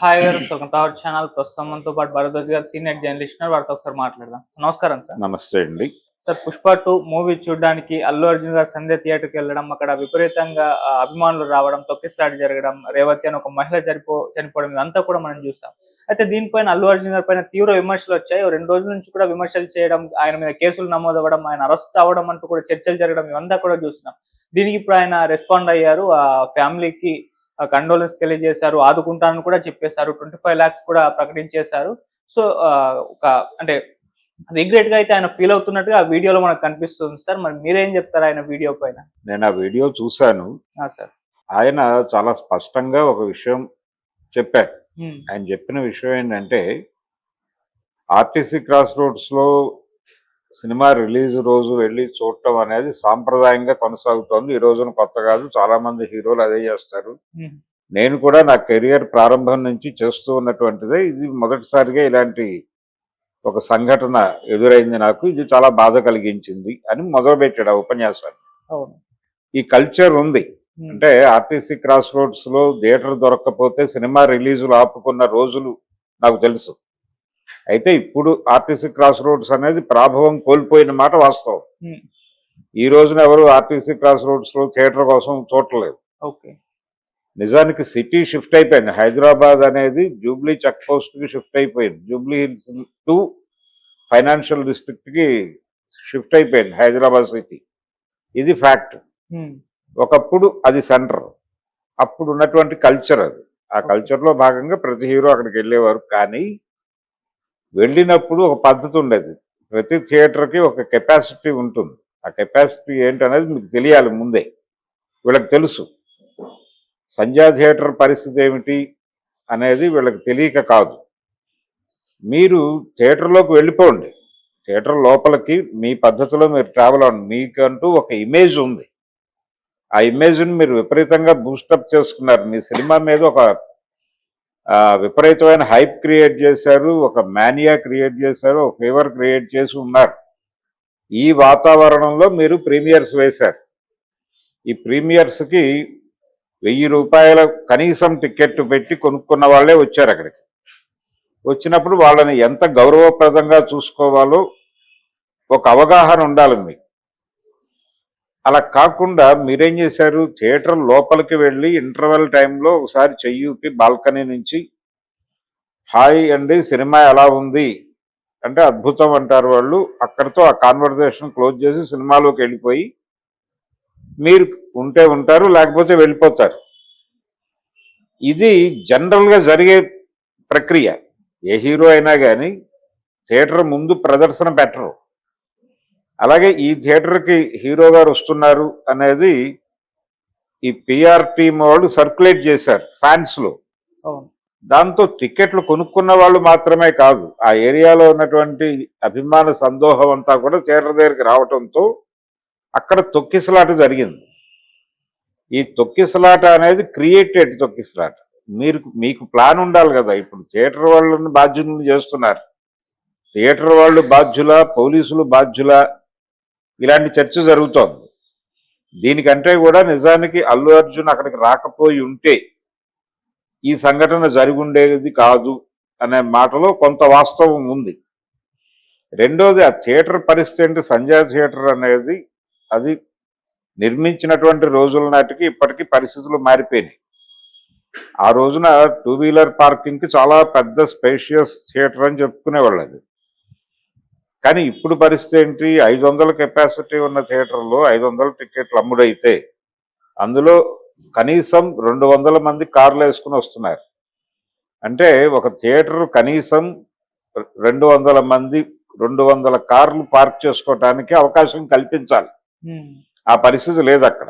Hi గారు welcome to our channel. ప్రస్తుతం మనతో పాటు భరద్వాజ్ గారు సీనియర్ జర్నలిస్ట్. వారితో ఒకసారి మాట్లాడదాం. నమస్కారం సార్. నమస్తే అండి. సార్ పుష్ప టూ మూవీ చూడడానికి అల్లు అర్జున్ గారు సంధ్య థియేటర్కి వెళ్ళడం అక్కడ విపరీతంగా అభిమానులు రావడం తొక్కిస్లాట్ జరగడం రేవతి అని ఒక మహిళ చనిపో చనిపోవడం ఇదంతా కూడా మనం చూసాం. అయితే దీనిపైన అల్లు అర్జున్ గారి పైన తీవ్ర విమర్శలు వచ్చాయి. రెండు రోజుల నుంచి కూడా విమర్శలు చేయడం ఆయన మీద కేసులు నమోదవ్వడం ఆయన అరెస్ట్ అవ్వడం అంటూ కూడా చర్చలు జరగడం ఇవంతా కూడా చూస్తున్నాం. దీనికి ఇప్పుడు ఆయన రెస్పాండ్ అయ్యారు. ఆ ఫ్యామిలీకి కండోలెన్స్ తెలియజేశారు ఆదుకుంటానని కూడా చెప్పేశారు. ట్వంటీ ఫైవ్ లాక్స్ కూడా ప్రకటించేశారు. సో ఒక అంటే రిగ్రెట్గా అయితే ఆయన ఫీల్ అవుతున్నట్టుగా ఆ వీడియోలో మనకు కనిపిస్తుంది సార్. మరి మీరేం చెప్తారు ఆయన వీడియో పైన? నేను ఆ వీడియో చూశాను. ఆ, సార్. ఆయన చాలా స్పష్టంగా ఒక విషయం చెప్పారు. ఆయన చెప్పిన విషయం ఏంటంటే ఆర్టీసీ క్రాస్ రోడ్స్లో సినిమా రిలీజ్ రోజు వెళ్ళి చూడటం అనేది సాంప్రదాయంగా కొనసాగుతోంది. ఈ రోజున కొత్త కాదు చాలా మంది హీరోలు అదే చేస్తారు. నేను కూడా నా కెరియర్ ప్రారంభం నుంచి చేస్తూ ఉన్నటువంటిదే. ఇది మొదటిసారిగా ఇలాంటి ఒక సంఘటన ఎదురైంది నాకు. ఇది చాలా బాధ కలిగించింది అని మొదలుపెట్టాడు ఆ ఉపన్యాసాన్ని. ఈ కల్చర్ ఉంది. అంటే ఆర్టీసీ క్రాస్ రోడ్స్లో థియేటర్ దొరకకపోతే సినిమా రిలీజులు ఆపుకున్న రోజులు నాకు తెలుసు. అయితే ఇప్పుడు ఆర్టీసీ క్రాస్ రోడ్స్ అనేది ప్రాభవం కోల్పోయిన మాట వాస్తవం. ఈ రోజున ఎవరు ఆర్టీసీ క్రాస్ రోడ్స్లో థియేటర్ కోసం చూడలేదు ఓకే. నిజానికి సిటీ షిఫ్ట్ అయిపోయింది. హైదరాబాద్ అనేది జూబ్లీ చెక్ పోస్ట్కి షిఫ్ట్ అయిపోయింది. జూబ్లీ హిల్స్ టు ఫైనాన్షియల్ డిస్ట్రిక్ట్కి షిఫ్ట్ అయిపోయింది హైదరాబాద్ సిటీ. ఇది ఫ్యాక్ట్. ఒకప్పుడు అది సెంటర్. అప్పుడు ఉన్నటువంటి కల్చర్ అది. ఆ కల్చర్లో భాగంగా ప్రతి హీరో అక్కడికి వెళ్ళేవారు. కానీ వెళ్ళినప్పుడు ఒక పద్ధతి ఉండేది. ప్రతి థియేటర్కి ఒక కెపాసిటీ ఉంటుంది. ఆ కెపాసిటీ ఏంటనేది మీకు తెలియాలి ముందే. వీళ్ళకి తెలుసు. సంధ్యా థియేటర్ పరిస్థితి ఏమిటి అనేది వీళ్ళకి తెలియక కాదు. మీరు థియేటర్లోకి వెళ్ళిపోండి. థియేటర్ లోపలికి మీ పద్ధతిలో మీరు ట్రావెల్ అవ్వండి. మీకంటూ ఒక ఇమేజ్ ఉంది. ఆ ఇమేజ్ని మీరు విపరీతంగా బూస్టప్ చేసుకున్నారు. మీ సినిమా మీద ఒక విపరీతమైన హైప్ క్రియేట్ చేశారు ఒక మానియా క్రియేట్ చేశారు ఒక ఫీవర్ క్రియేట్ చేసి ఉన్నారు. ఈ వాతావరణంలో మీరు ప్రీమియర్స్ వేశారు. ఈ ప్రీమియర్స్కి వెయ్యి రూపాయల కనీసం టికెట్ పెట్టి కొనుక్కున్న వాళ్ళే వచ్చారు అక్కడికి. వచ్చినప్పుడు వాళ్ళని ఎంత గౌరవప్రదంగా చూసుకోవాలో ఒక అవగాహన ఉండాలి మీకు. అలా కాకుండా మీరేం చేశారు? థియేటర్ లోపలికి వెళ్ళి ఇంటర్వెల్ టైంలో ఒకసారి చెయ్యూపి బాల్కనీ నుంచి. హాయ్ అండి సినిమా ఎలా ఉంది? అంటే అద్భుతం అంటారు వాళ్ళు. అక్కడితో ఆ కాన్వర్జేషన్ క్లోజ్ చేసి సినిమాలోకి వెళ్ళిపోయి మీరు ఉంటే ఉంటారు లేకపోతే వెళ్ళిపోతారు. ఇది జనరల్గా జరిగే ప్రక్రియ. ఏ హీరో అయినా కానీ థియేటర్ ముందు ప్రదర్శన పెట్టరు. అలాగే ఈ థియేటర్కి హీరో గారు వస్తున్నారు అనేది ఈ పిఆర్ టీమ్ వాళ్ళు సర్క్యులేట్ చేశారు ఫ్యాన్స్లో. దాంతో టికెట్లు కొనుక్కున్న వాళ్ళు మాత్రమే కాదు ఆ ఏరియాలో ఉన్నటువంటి అభిమాన సందోహం అంతా కూడా థియేటర్ దగ్గరికి రావటంతో అక్కడ తొక్కిసలాట జరిగింది. ఈ తొక్కిసలాట అనేది క్రియేటెడ్ తొక్కిసలాట. మీరు మీకు ప్లాన్ ఉండాలి కదా ఇప్పుడు థియేటర్ వాళ్ళని బాధ్యులను చేస్తున్నారు. థియేటర్ వాళ్ళు బాధ్యుల పోలీసులు బాధ్యుల ఇలాంటి చర్చ జరుగుతోంది. దీనికంటే కూడా నిజానికి అల్లు అర్జున్ అక్కడికి రాకపోయి ఉంటే ఈ సంఘటన జరిగి ఉండేది కాదు అనే మాటలో కొంత వాస్తవం ఉంది. రెండోది ఆ థియేటర్ పరిస్థితి ఏంటి? సంజయ్ థియేటర్ అనేది అది నిర్మించినటువంటి రోజుల నాటికి ఇప్పటికీ పరిస్థితులు మారిపోయినాయి. ఆ రోజున టూ వీలర్ పార్కింగ్కి చాలా పెద్ద స్పేషియస్ థియేటర్ అని చెప్పుకునేవాళ్ళు అది. కానీ ఇప్పుడు పరిస్థితి ఏంటి? ఐదు వందల కెపాసిటీ ఉన్న థియేటర్లో ఐదు వందల టికెట్లు అమ్ముడైతే అందులో కనీసం రెండు వందల మంది కార్లు వేసుకుని వస్తున్నారు. అంటే ఒక థియేటర్ కనీసం రెండు వందల మంది రెండు వందల కార్లు పార్క్ చేసుకోవటానికి అవకాశం కల్పించాలి. ఆ పరిస్థితి లేదు అక్కడ.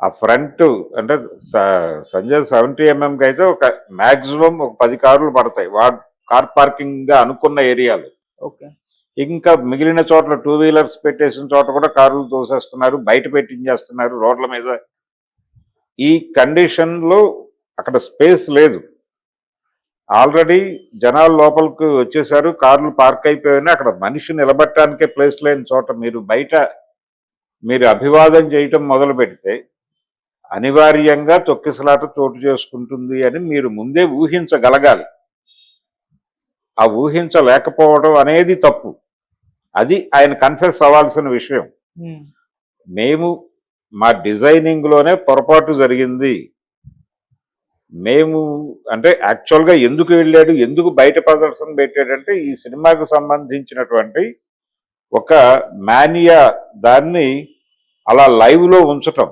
ఆ ఫ్రంట్ అంటే సంజయ్ సెవెంటీ ఎంఎంకి అయితే ఒక మాక్సిమం ఒక పది కార్లు పడతాయి. వా కార్ పార్కింగ్గా అనుకున్న ఏరియాలు. ఓకే. ఇంకా మిగిలిన చోట్ల టూ వీలర్స్ పెట్టేసిన చోట కూడా కార్లు తోసేస్తున్నారు బయట పెట్టించేస్తున్నారు రోడ్ల మీద. ఈ కండిషన్లో అక్కడ స్పేస్ లేదు. ఆల్రెడీ జనాలు లోపలికి వచ్చేసారు కార్లు పార్క్ అయిపోయినా అక్కడ మనిషి నిలబట్టడానికే ప్లేస్ లేని చోట మీరు బయట మీరు అభివాదం చేయటం మొదలు పెడితే అనివార్యంగా తొక్కిసలాట చోటు చేసుకుంటుంది అని మీరు ముందే ఊహించగలగాలి. ఆ ఊహించలేకపోవడం అనేది తప్పు. అది ఆయన కన్ఫెస్ అవ్వాల్సిన విషయం. మేము మా డిజైనింగ్లోనే పొరపాటు జరిగింది. మేము అంటే యాక్చువల్గా ఎందుకు వెళ్ళాడు ఎందుకు బయట ప్రదర్శన పెట్టాడంటే ఈ సినిమాకు సంబంధించినటువంటి ఒక మానియా దాన్ని అలా లైవ్లో ఉంచటం.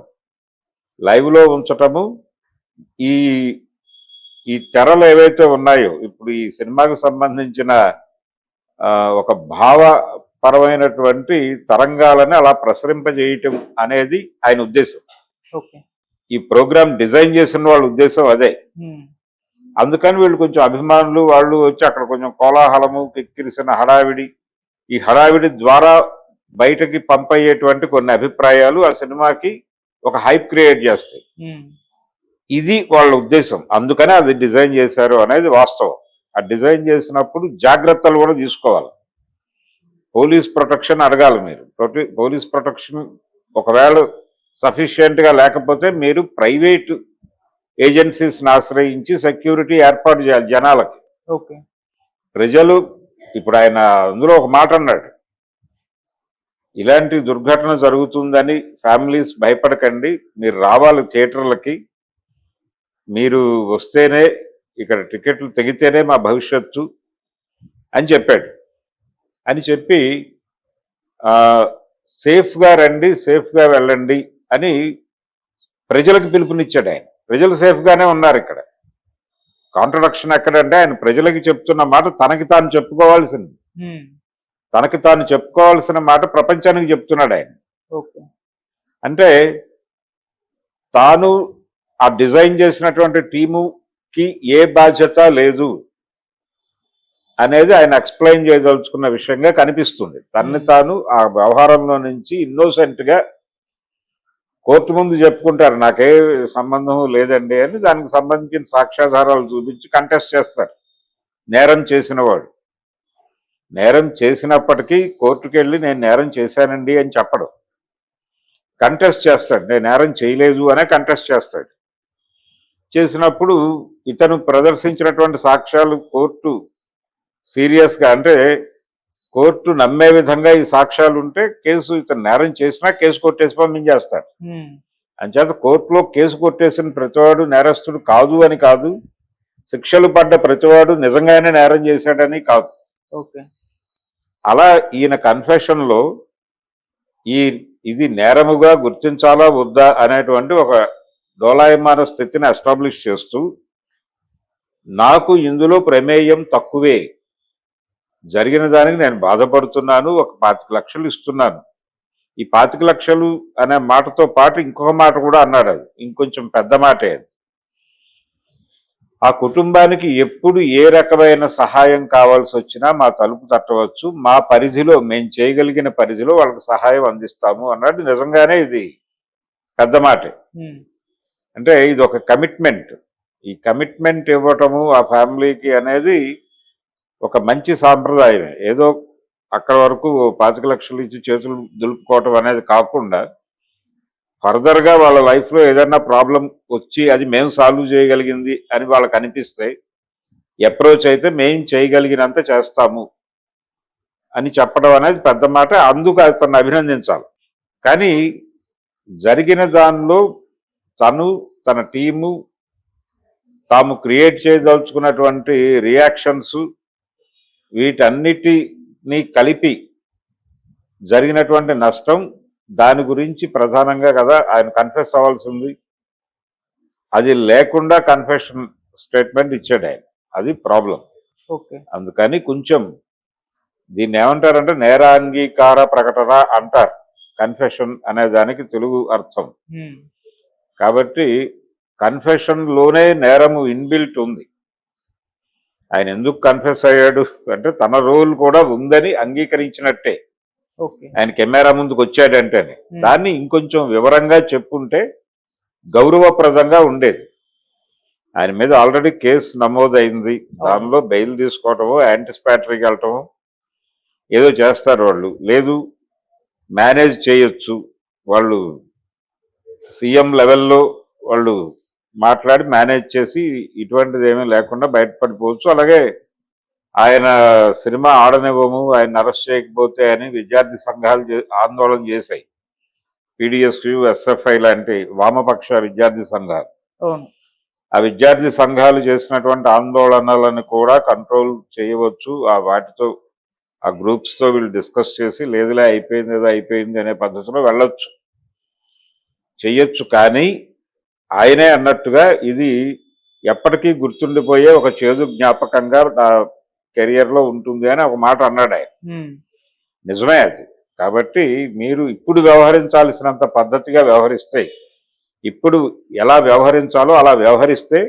లైవ్లో ఉంచటము ఈ ఈ తెరలు ఏవైతే ఉన్నాయో ఇప్పుడు ఈ సినిమాకు సంబంధించిన ఒక భావపరమైనటువంటి తరంగాలని అలా ప్రసరింపజేయటం అనేది ఆయన ఉద్దేశం. ఓకే. ఈ ప్రోగ్రామ్ డిజైన్ చేసిన వాళ్ళ ఉద్దేశం అదే. అందుకని వీళ్ళు కొంచెం అభిమానులు వాళ్ళు వచ్చి అక్కడ కొంచెం కోలాహలము కిక్కిరిసిన హడావిడి ఈ హడావిడి ద్వారా బయటకి పంపయ్యేటువంటి కొన్ని అభిప్రాయాలు ఆ సినిమాకి ఒక హైప్ క్రియేట్ చేస్తాయి. ఇది వాళ్ళ ఉద్దేశం. అందుకని అది డిజైన్ చేశారు అనేది వాస్తవం. ఆ డిజైన్ చేసినప్పుడు జాగ్రత్తలు కూడా తీసుకోవాలి. పోలీస్ ప్రొటెక్షన్ అడగాలి మీరు. పోలీస్ ప్రొటెక్షన్ ఒకవేళ సఫిషియెంట్గా లేకపోతే మీరు ప్రైవేట్ ఏజెన్సీస్ని ఆశ్రయించి సెక్యూరిటీ ఏర్పాటు చేయాలి జనాలకి. ఓకే. ప్రజలు ఇప్పుడు ఆయన అందులో ఒక మాట అన్నాడు. ఇలాంటి దుర్ఘటన జరుగుతుందని ఫ్యామిలీస్ భయపడకండి. మీరు రావాలి థియేటర్లకి. మీరు వస్తేనే ఇక్కడ టికెట్లు తెగితేనే మా భవిష్యత్తు అని చెప్పాడు. అని చెప్పి సేఫ్గా రండి సేఫ్గా వెళ్ళండి అని ప్రజలకు పిలుపునిచ్చాడు ఆయన. ప్రజలు సేఫ్గానే ఉన్నారు ఇక్కడ. కాంట్రడక్షన్ ఎక్కడంటే ఆయన ప్రజలకి చెప్తున్న మాట తనకి తాను చెప్పుకోవాల్సింది. తనకి తాను చెప్పుకోవాల్సిన మాట ప్రపంచానికి చెప్తున్నాడు ఆయన. అంటే తాను ఆ డిజైన్ చేసినటువంటి టీముకి ఏ బాధ్యత లేదు అనేది ఆయన ఎక్స్ప్లెయిన్ చేయదలుచుకున్న విషయంగా కనిపిస్తుంది. తన్ని తాను ఆ వ్యవహారంలో నుంచి innocent గా కోర్టు ముందు చెప్పుకుంటారు నాకే సంబంధం లేదండి అని దానికి సంబంధించిన సాక్ష్యాధారాలు చూపించి కంటెస్ట్ చేస్తారు. నేరం చేసిన వాడు. నేరం చేసినప్పటికీ కోర్టుకు వెళ్ళి నేను నేరం చేశానండి అని చెప్పడు. కంటెస్ట్ చేస్తాడు. నేను నేరం చేయలేదు అనే కంటెస్ట్ చేస్తాడు. చేసినప్పుడు ఇతను ప్రదర్శించినటువంటి సాక్ష్యాలు కోర్టు సీరియస్గా అంటే కోర్టు నమ్మే విధంగా ఈ సాక్ష్యాలు ఉంటే కేసు ఇతను నేరం చేసినా కేసు కొట్టేసి పంపించేస్తాడు అంచేత కోర్టులో కేసు కొట్టేసిన ప్రతివాడు నేరస్తుడు కాదు అని కాదు శిక్షలు పడ్డ ప్రతివాడు నిజంగానే నేరం చేశాడని కాదు. ఓకే. అలా ఈయన కన్ఫెషన్లో ఈ ఇది నేరముగా గుర్తించాలా వద్దా అనేటువంటి ఒక డోలాయమాన స్థితిని ఎస్టాబ్లిష్ చేస్తూ నాకు ఇందులో ప్రమేయం తక్కువే. జరిగిన దానికి నేను బాధపడుతున్నాను ఒక పాతిక లక్షలు ఇస్తున్నాను. ఈ పాతిక లక్షలు అనే మాటతో పాటు ఇంకొక మాట కూడా అన్నాడు అది. ఇంకొంచెం పెద్ద మాటే అది. ఆ కుటుంబానికి ఎప్పుడు ఏ రకమైన సహాయం కావాల్సి వచ్చినా మా తలుపు తట్టవచ్చు. మా పరిధిలో మేము చేయగలిగిన పరిధిలో వాళ్ళకి సహాయం అందిస్తాము అన్నాడు. నిజంగానే ఇది పెద్ద మాటే. అంటే ఇది ఒక కమిట్మెంట్. ఈ కమిట్మెంట్ ఇవ్వటము ఆ ఫ్యామిలీకి అనేది ఒక మంచి సాంప్రదాయమే. ఏదో అక్కడ వరకు పాతిక లక్షలు ఇచ్చి చేతులు దులుపుకోవటం అనేది కాకుండా ఫర్దర్గా వాళ్ళ లైఫ్లో ఏదైనా ప్రాబ్లం వచ్చి అది మేము సాల్వ్ చేయగలిగింది అని వాళ్ళకి అనిపిస్తే అప్రోచ్ అయితే మేము చేయగలిగినంత చేస్తాము అని చెప్పడం అనేది పెద్ద మాట. అందుకు అతన్ని అభినందించాలి. కానీ జరిగిన దానిలో తను తన టీము తాము క్రియేట్ చేయదలుచుకున్నటువంటి రియాక్షన్స్ వీటన్నిటిని కలిపి జరిగినటువంటి నష్టం దాని గురించి ప్రధానంగా కదా ఆయన కన్ఫెస్ అవ్వాల్సింది. అది లేకుండా కన్ఫెషన్ స్టేట్మెంట్ ఇచ్చాడు ఆయన. అది ప్రాబ్లం ఓకే. అందుకని కొంచెం దీన్ని ఏమంటారంటే నేరాంగీకార ప్రకటన అంటారు. కన్ఫెషన్ అనే దానికి తెలుగు అర్థం. కాబట్టి కన్ఫెషన్లోనే నేరము ఇన్బిల్ట్ ఉంది. ఆయన ఎందుకు కన్ఫెస్ అయ్యాడు? అంటే తన రోల్ కూడా ఉందని అంగీకరించినట్టే. ఆయన కెమెరా ముందుకు వచ్చాడంటేనే. Hmm. దాన్ని ఇంకొంచెం వివరంగా చెప్పుంటే గౌరవప్రదంగా ఉండేది. ఆయన మీద ఆల్రెడీ కేసు నమోదైంది. దానిలో బెయిల్ తీసుకోవటమో యాంటిసిపేటరీకి వెళ్ళటమో ఏదో చేస్తారు వాళ్ళు. లేదు మేనేజ్ చేయొచ్చు. వాళ్ళు సీఎం లెవెల్లో వాళ్ళు మాట్లాడి మేనేజ్ చేసి ఇటువంటిది ఏమీ లేకుండా బయటపడిపోవచ్చు. అలాగే ఆయన సినిమా ఆడనివ్వము ఆయన అరెస్ట్ చేయకపోతే అని విద్యార్థి సంఘాలు ఆందోళన చేశాయి. పీడిఎస్యు ఎస్ఎఫ్ఐ లాంటి వామపక్ష విద్యార్థి సంఘాలు. ఆ విద్యార్థి సంఘాలు చేసినటువంటి ఆందోళనలను కూడా కంట్రోల్ చేయవచ్చు. ఆ వాటితో ఆ గ్రూప్స్తో వీళ్ళు డిస్కస్ చేసి లేదులే అయిపోయింది ఏదో అయిపోయింది అనే పద్ధతిలో వెళ్ళొచ్చు. చెయ్యొచ్చు కానీ ఆయనే అన్నట్టుగా ఇది ఎప్పటికీ గుర్తుండిపోయే ఒక చేదు జ్ఞాపకంగా నా కెరియర్లో ఉంటుంది అని ఒక మాట అన్నాడు ఆయన. నిజమే అది. కాబట్టి మీరు ఇప్పుడు వ్యవహరించాల్సినంత పద్ధతిగా వ్యవహరిస్తే ఇప్పుడు ఎలా వ్యవహరించాలో అలా వ్యవహరిస్తే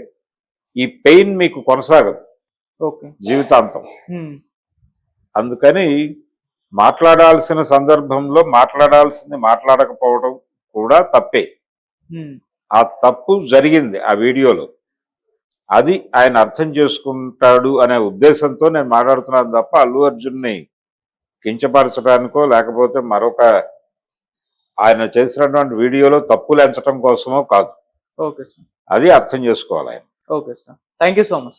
ఈ పెయిన్ మీకు కొనసాగదు. ఓకే. జీవితాంతం. అందుకని మాట్లాడాల్సిన సందర్భంలో మాట్లాడాల్సింది మాట్లాడకపోవడం కూడా తప్పే. ఆ తప్పు జరిగింది ఆ వీడియోలో. అది ఆయన అర్థం చేసుకుంటాడు అనే ఉద్దేశంతో నేను మాట్లాడుతున్నాను తప్ప అల్లు అర్జున్ని కించపరచడానికో లేకపోతే మరొక ఆయన చేసినటువంటి వీడియోలో తప్పులు ఎంచడం కోసమో కాదు. Okay sir. అది అర్థం చేసుకోవాలి ఆయన. Okay sir. Thank you so much sir.